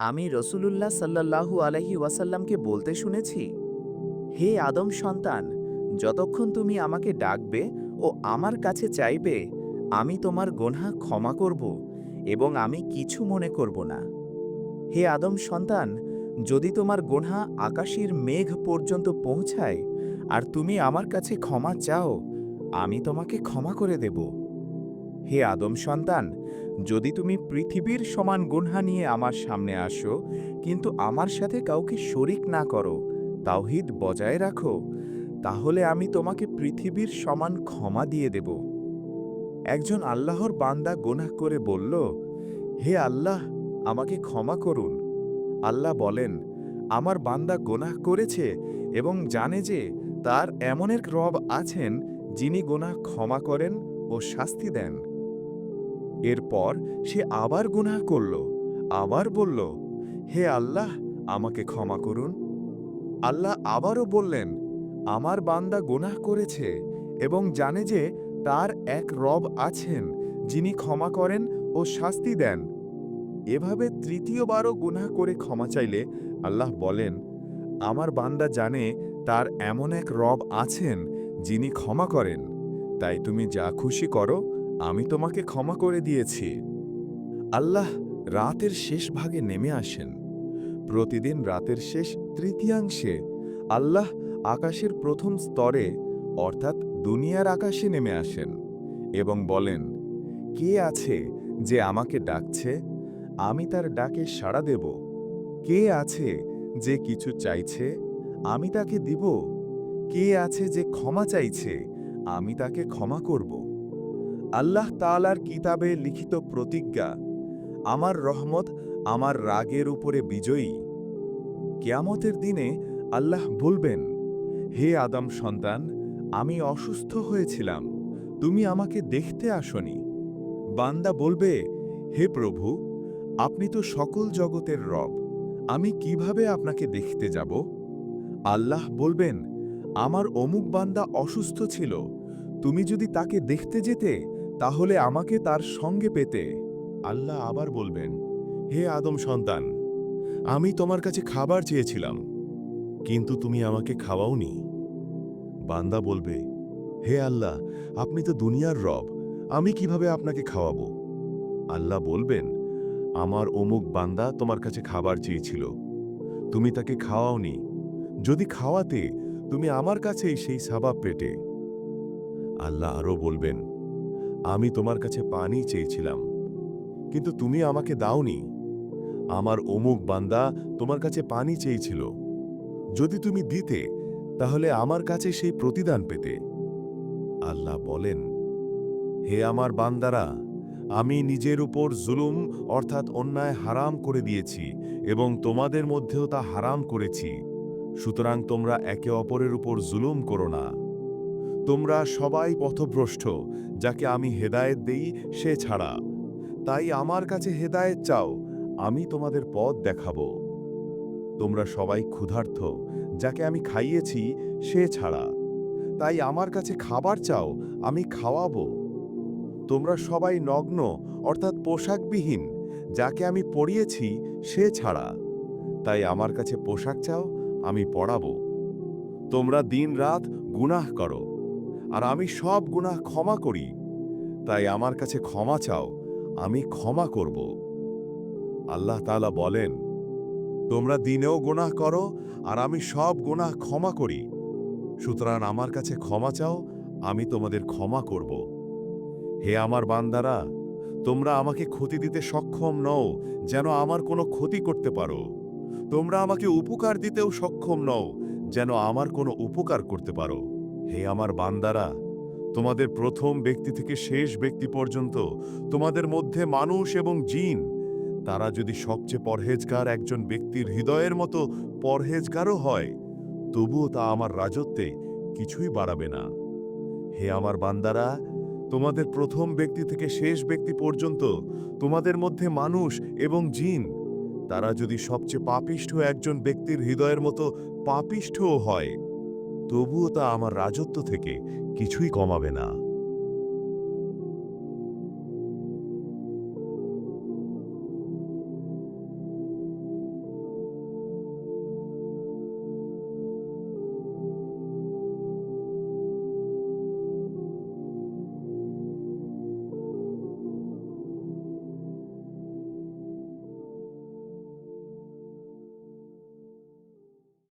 আমি রসুলুল্লাহ সাল্লাল্লাহু আলহি ওয়াসাল্লামকে বলতে শুনেছি, হে আদম সন্তান, যতক্ষণ তুমি আমাকে ডাকবে ও আমার কাছে চাইবে, আমি তোমার গোনহা ক্ষমা করব এবং আমি কিছু মনে করব না। হে আদম সন্তান, যদি তোমার গোনহা আকাশের মেঘ পর্যন্ত পৌঁছায় আর তুমি আমার কাছে ক্ষমা চাও, আমি তোমাকে ক্ষমা করে দেব। হে আদম সন্তান যদি তুমি পৃথিবীর সমান গুনহা নিয়ে আমার সামনে আসো, কিন্তু আমার সাথে কাউকে শরিক না করো, তাওহিদ বজায় রাখো, তাহলে আমি তোমাকে পৃথিবীর সমান ক্ষমা দিয়ে দেব। একজন আল্লাহর বান্দা গোনাহ করে বলল, হে আল্লাহ, আমাকে ক্ষমা করুন। আল্লাহ বলেন, আমার বান্দা গোনাহ করেছে এবং জানে যে তার এমন এক রব আছেন যিনি গোনাহ ক্ষমা করেন ও শাস্তি দেন। এরপর সে আবার গুনাহ করল, আবার বলল, হে আল্লাহ, আমাকে ক্ষমা করুন। আল্লাহ আবারও বললেন, আমার বান্দা গুনাহ করেছে এবং জানে যে তার এক রব আছেন যিনি ক্ষমা করেন ও শাস্তি দেন। এভাবে তৃতীয়বারও গুনাহ করে ক্ষমা চাইলে আল্লাহ বলেন, আমার বান্দা জানে তার এমন এক রব আছেন যিনি ক্ষমা করেন। তাই তুমি যা খুশি করো আমি তোমাকে ক্ষমা করে দিয়েছি। আল্লাহ রাতের শেষ ভাগে নেমে আসেন। প্রতিদিন রাতের শেষ তৃতীয়াংশে আল্লাহ আকাশের প্রথম স্তরে, অর্থাৎ দুনিয়ার আকাশে নেমে আসেন এবং বলেন, কে আছে যে আমাকে ডাকছে? আমি তার ডাকে সাড়া দেব। কে আছে যে কিছু চাইছে? আমি তাকে দিব। কে আছে যে ক্ষমা চাইছে? আমি তাকে ক্ষমা করব। আল্লাহ তালার কিতাবে লিখিত প্রতিজ্ঞা, আমার রহমত আমার রাগের উপরে বিজয়ী। কেয়ামতের দিনে আল্লাহ বলবেন, হে আদম সন্তান, আমি অসুস্থ হয়েছিলাম, তুমি আমাকে দেখতে আসনি। বান্দা বলবে, হে প্রভু, আপনি তো সকল জগতের রব, আমি কীভাবে আপনাকে দেখতে যাব আল্লাহ বলবেন, আমার অমুক বান্দা অসুস্থ ছিল, তুমি যদি তাকে দেখতে যেতে তাহলে আমাকে তার সঙ্গে পেতে। আল্লাহ আবার বলবেন, হে আদম সন্তান, আমি তোমার কাছে খাবার চেয়েছিলাম, কিন্তু তুমি আমাকে খাওয়াওনি। বান্দা বলবে, হে আল্লাহ, আপনি তো দুনিয়ার রব, আমি কীভাবে আপনাকে খাওয়াবো? আল্লাহ বলবেন, আমার অমুক বান্দা তোমার কাছে খাবার চেয়েছিল, তুমি তাকে খাওয়াওনি। যদি খাওয়াতে, তুমি আমার কাছেই সেই সাবাব পেটে। আল্লাহ আরও বলবেন আমি তোমার কাছে পানি চেয়েছিলাম, কিন্তু তুমি আমাকে দাওনি। আমার অমুক বান্দা তোমার কাছে পানি চেয়েছিল। যদি তুমি দিতে, তাহলে আমার কাছে সেই প্রতিদান পেতে। আল্লাহ বলেন, হে আমার বান্দারা, আমি নিজের উপর জুলুম অর্থাৎ অন্যায় হারাম করে দিয়েছি এবং তোমাদের মধ্যেও তা হারাম করেছি। সুতরাং তোমরা একে অপরের উপর জুলুম করো না। তোমরা সবাই পথভ্রষ্ট, যাকে আমি হেদায়েত দেই, সে ছাড়া। তাই আমার কাছে হেদায়েত চাও, আমি তোমাদের পথ দেখাব। তোমরা সবাই ক্ষুধার্থ যাকে আমি খাইয়েছি, সে ছাড়া। তাই আমার কাছে খাবার চাও, আমি খাওয়াবো। তোমরা সবাই নগ্ন, অর্থাৎ পোশাকবিহীন, যাকে আমি পরিয়েছি, সে ছাড়া। তাই আমার কাছে পোশাক চাও, আমি পড়াবো তোমরা দিন রাত গুনাহ করো। আর আমি সব গুনাহ ক্ষমা করি। তাই আমার কাছে ক্ষমা চাও, আমি ক্ষমা করব। আল্লাহ তাআলা বলেন, তোমরা দিনেও গুনাহ করো আর আমি সব গুনাহ ক্ষমা করি। সুতরাং আমার কাছে ক্ষমা চাও, আমি তোমাদের ক্ষমা করব। হে আমার বান্দারা, তোমরা আমাকে ক্ষতি দিতে সক্ষম নও, যেন আমার কোনো ক্ষতি করতে পারো। তোমরা আমাকে উপকার দিতেও সক্ষম নও, যেন আমার কোনো উপকার করতে পারো। হে আমার বান্দারা, তোমাদের প্রথম ব্যক্তি থেকে শেষ ব্যক্তি পর্যন্ত তোমাদের মধ্যে মানুষ এবং জিন, তারা যদি সবচেয়ে পরহেজগার একজন ব্যক্তির হৃদয়ের মতো পরহেজগারও হয়, তবুও তা আমার রাজত্বে কিছুই বাড়াবে না। হে আমার বান্দারা, তোমাদের প্রথম ব্যক্তি থেকে শেষ ব্যক্তি পর্যন্ত তোমাদের মধ্যে মানুষ এবং জিন, তারা যদি সবচেয়ে পাপিষ্ঠ একজন ব্যক্তির হৃদয়ের মতো পাপিষ্ঠও হয় তবুও তা আমার রাজত্ব থেকে কিছুই কমাবে না।